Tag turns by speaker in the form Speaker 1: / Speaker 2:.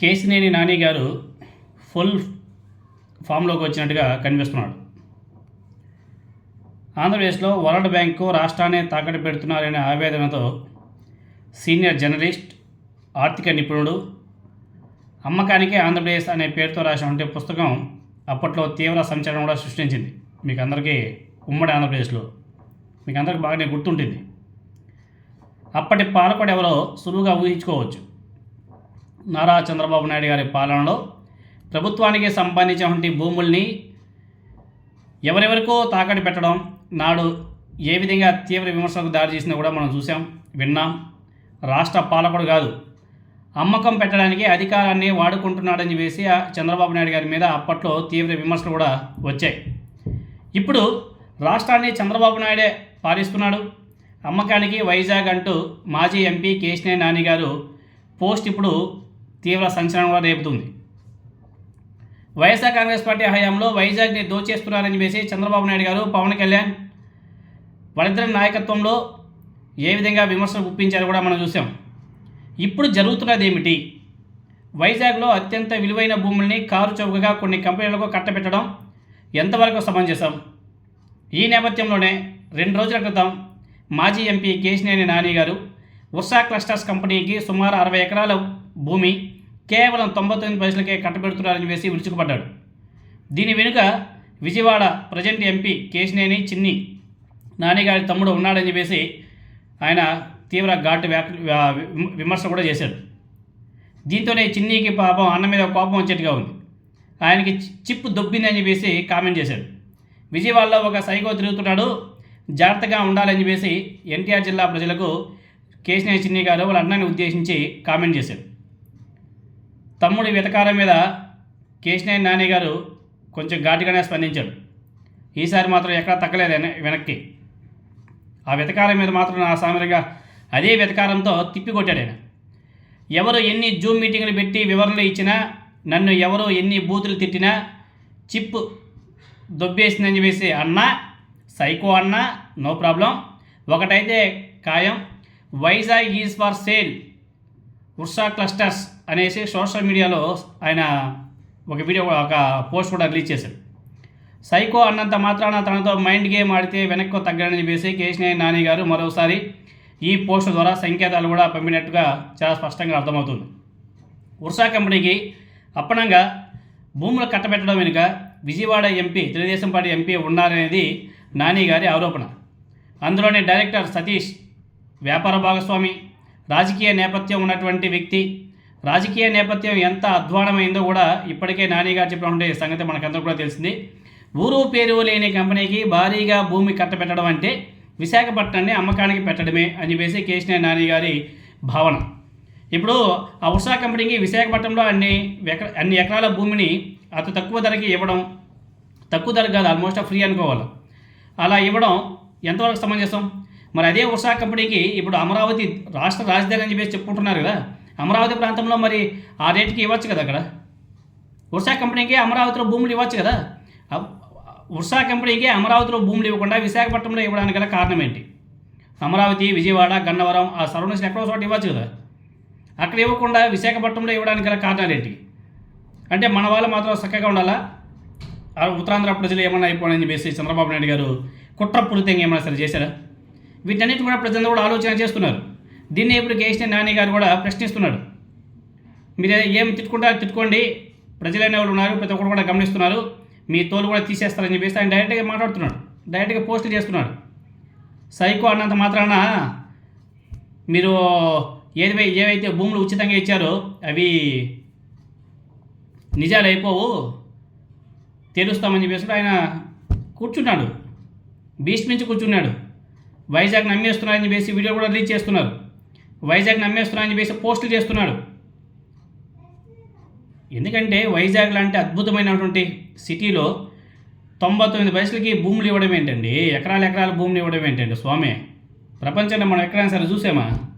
Speaker 1: కేసినేని నాని గారు ఫుల్ ఫామ్లోకి వచ్చినట్టుగా కనిపిస్తున్నాడు. ఆంధ్రప్రదేశ్లో వరల్డ్ బ్యాంకు రాష్ట్రాన్ని తాకట్టు పెడుతున్నారనే ఆవేదనతో సీనియర్ జర్నలిస్ట్ ఆర్థిక నిపుణుడు అమ్మకానికి ఆంధ్రప్రదేశ్ అనే పేరుతో రాసినటువంటి పుస్తకం అప్పట్లో తీవ్ర సంచలనం కూడా సృష్టించింది. మీకు అందరికీ ఉమ్మడి ఆంధ్రప్రదేశ్లో. మీకు అందరికీ బాగానే గుర్తుంటుంది. అప్పటి పాలకుడు ఎవరో సులువుగా ఊహించుకోవచ్చు. నారా చంద్రబాబు నాయుడు గారి పాలనలో ప్రభుత్వానికి సంబంధించినటువంటి భూముల్ని ఎవరెవరికో తాకట్టు పెట్టడం నాడు ఏ విధంగా తీవ్ర విమర్శలకు దారి చేసినా కూడా మనం చూసాం విన్నాం. రాష్ట్ర పాలకుడు కాదు. అమ్మకం పెట్టడానికి అధికారాన్ని వాడుకుంటున్నాడని చెప్పేసి ఆ చంద్రబాబు నాయుడు గారి మీద అప్పట్లో తీవ్ర విమర్శలు కూడా వచ్చాయి. ఇప్పుడు రాష్ట్రాన్ని చంద్రబాబు నాయుడే పాలిస్తున్నాడు. అమ్మకానికి వైజాగ్ అంటూ మాజీ ఎంపీ కేశినే నాని గారు పోస్ట్ ఇప్పుడు తీవ్ర సంచలనం కూడా రేపుతుంది. వైఎస్ఆర్ కాంగ్రెస్ పార్టీ హయాంలో వైజాగ్ని దోచేస్తున్నారని చెప్పేసి చంద్రబాబు నాయుడు గారు పవన్ కళ్యాణ్ వాళ్ళిద్దరి నాయకత్వంలో ఏ విధంగా విమర్శలు గుప్పించారో కూడా మనం చూసాం. ఇప్పుడు జరుగుతున్నది ఏమిటి? వైజాగ్లో అత్యంత విలువైన భూముల్ని కారు చౌకగా కొన్ని కంపెనీలకు కట్టబెట్టడం ఎంతవరకు సమంజసం? ఈ నేపథ్యంలోనే రెండు రోజుల క్రితం మాజీ ఎంపీ కేశినేని నాని గారు ఉషా క్లస్టర్స్ కంపెనీకి సుమారు అరవై ఎకరాల భూమి కేవలం తొంభై తొమ్మిది పైసలకే కట్టబెడుతున్నారని వేసి విరుచుకుపడ్డాడు. దీని వెనుక విజయవాడ ప్రజెంట్ ఎంపీ కేశినేని చిన్ని నానిగారి తమ్ముడు ఉన్నాడని చెప్పేసి ఆయన తీవ్ర ఘాటు వ్యాఖ్య విమర్శ కూడా చేశాడు. దీంతోనే చిన్నీకి పాపం అన్న మీద కోపం వచ్చేట్టుగా ఉంది. ఆయనకి చి- చిప్పు దొబ్బిందని చెప్పేసి కామెంట్ చేశాడు. విజయవాడలో ఒక సైకో తిరుగుతున్నాడు. జాగ్రత్తగా ఉండాలని చెప్పేసి ఎన్టీఆర్ జిల్లా ప్రజలకు కేశినేని చిన్ని గారు వాళ్ళ అన్నని ఉద్దేశించి కామెంట్ చేశాడు తమ్ముడి వెతకారం మీద కేశినేని నాని గారు కొంచెం ఘాటుగానే స్పందించాడు ఈసారి మాత్రం ఎక్కడా తగ్గలేదు వెనక్కి. ఆ వెతకారం మీద మాత్రం ఆ సామాన్యంగా అదే వెతకారంతో తిప్పికొట్టాడు ఆయన. ఎవరు ఎన్ని జూమ్ మీటింగ్లు పెట్టి వివరణలు ఇచ్చినా నన్ను ఎవరు ఎన్ని బూతులు తిట్టినా చిప్ దొబ్బేసిందని చెప్పేసి అన్నా సైకో అన్నా నో ప్రాబ్లం. ఒకటైతే ఖాయం. Vizag is for sale. Ursa Clusters. అనేసి సోషల్ మీడియాలో ఆయన ఒక వీడియో ఒక పోస్ట్ కూడా రిలీజ్ చేశాడు సైకో అన్నంత మాత్రాన తనతో మైండ్ గేమ్ ఆడితే వెనక్కు తగ్గడని చెప్పేసి కేశినేని నాని గారు మరోసారి ఈ పోస్ట్ ద్వారా సంకేతాలు కూడా పంపినట్టుగా చాలా స్పష్టంగా అర్థమవుతుంది. ఉర్సా కంపెనీకి అప్పనంగా భూములు కట్టబెట్టడం వెనుక Vijayawada MP Telugu Desam party MP ఉన్నారనేది నాని గారి ఆరోపణ. అందులోని డైరెక్టర్ సతీష్ వ్యాపార భాగస్వామి రాజకీయ నేపథ్యం ఉన్నటువంటి వ్యక్తి రాజకీయ నేపథ్యం ఎంత అధ్వానమైందో కూడా ఇప్పటికే నానిగారు చెప్పిన చెప్పినటువంటి సంగతి మనకందరూ కూడా తెలిసింది. ఊరు పేరు లేని కంపెనీకి భారీగా భూమి కట్టబెట్టడం అంటే విశాఖపట్నాన్ని అమ్మకానికి పెట్టడమే అని చెప్పేసి కేశినేని నాని గారి భావన. ఇప్పుడు ఆ ఉషా కంపెనీకి విశాఖపట్నంలో అన్ని ఎక- అన్ని ఎకరాల భూమిని అతి తక్కువ ధరకి ఇవ్వడం తక్కువ ధర కాదు ఆల్మోస్ట్ ఫ్రీ అనుకోవాలి. అలా ఇవ్వడం ఎంతవరకు సమంజసం? మరి అదే ఉషా కంపెనీకి ఇప్పుడు అమరావతి రాష్ట్ర రాజధాని అని చెప్పేసి చెప్పుకుంటున్నారు కదా అమరావతి ప్రాంతంలో మరి ఆ రేటుకి ఇవ్వచ్చు కదా అక్కడ? ఉర్షా కంపెనీకి అమరావతిలో భూములు ఇవ్వచ్చు కదా? ఉర్షా కంపెనీకి అమరావతిలో భూములు ఇవ్వకుండా విశాఖపట్నంలో ఇవ్వడానికి గల కారణం ఏంటి? అమరావతి విజయవాడ గన్నవరం ఆ సరౌండింగ్స్ ఎక్కడో చోట ఇవ్వచ్చు కదా? అక్కడ ఇవ్వకుండా విశాఖపట్నంలో ఇవ్వడానికి గల కారణాలు ఏంటి? అంటే మన వాళ్ళు మాత్రం చక్కగా ఉండాలా? ఆ ఉత్తరాంధ్ర ప్రజలు ఏమైనా అయిపోయినని చెప్పేసి చంద్రబాబు నాయుడు గారు కుట్రపూరితంగా ఏమైనా సరే చేశారా? వీటన్నిటి కూడా ప్రజలు కూడా ఆలోచన చేస్తున్నారు. దీన్ని ఇప్పుడు కేసీఆర్ నాని గారు కూడా ప్రశ్నిస్తున్నాడు. మీరు ఏం తిట్టుకుంటారు తిట్టుకోండి. ప్రజలైన వాళ్ళు ఉన్నారు ప్రతి ఒక్కరు కూడా గమనిస్తున్నారు. మీ తోలు కూడా తీసేస్తారని చెప్పేసి ఆయన డైరెక్ట్గా మాట్లాడుతున్నాడు. డైరెక్ట్గా పోస్టులు చేస్తున్నాడు. సైకో అన్నంత మాత్రాన మీరు ఏది ఏవైతే భూములు ఉచితంగా ఇచ్చారో అవి నిజాలు అయిపోవు. తెలుస్తామని చెప్పేసి ఆయన కూర్చున్నాడు. బీచ్ నుంచి కూర్చున్నాడు. వైజాగ్ నమ్మేస్తున్నారని చెప్పేసి వీడియో కూడా రిలీజ్ చేస్తున్నారు. వైజాగ్ నమ్మేస్తున్నారని చెప్పేసి పోస్టులు చేస్తున్నాడు. ఎందుకంటే వైజాగ్ లాంటి అద్భుతమైనటువంటి సిటీలో తొంభై తొమ్మిది పైసలకి భూములు ఇవ్వడం ఏంటండి? ఎకరాల ఎకరాల భూములు ఇవ్వడం ఏంటండి స్వామి? ప్రపంచంలో మనం ఎక్కడైనా సరే చూసామా?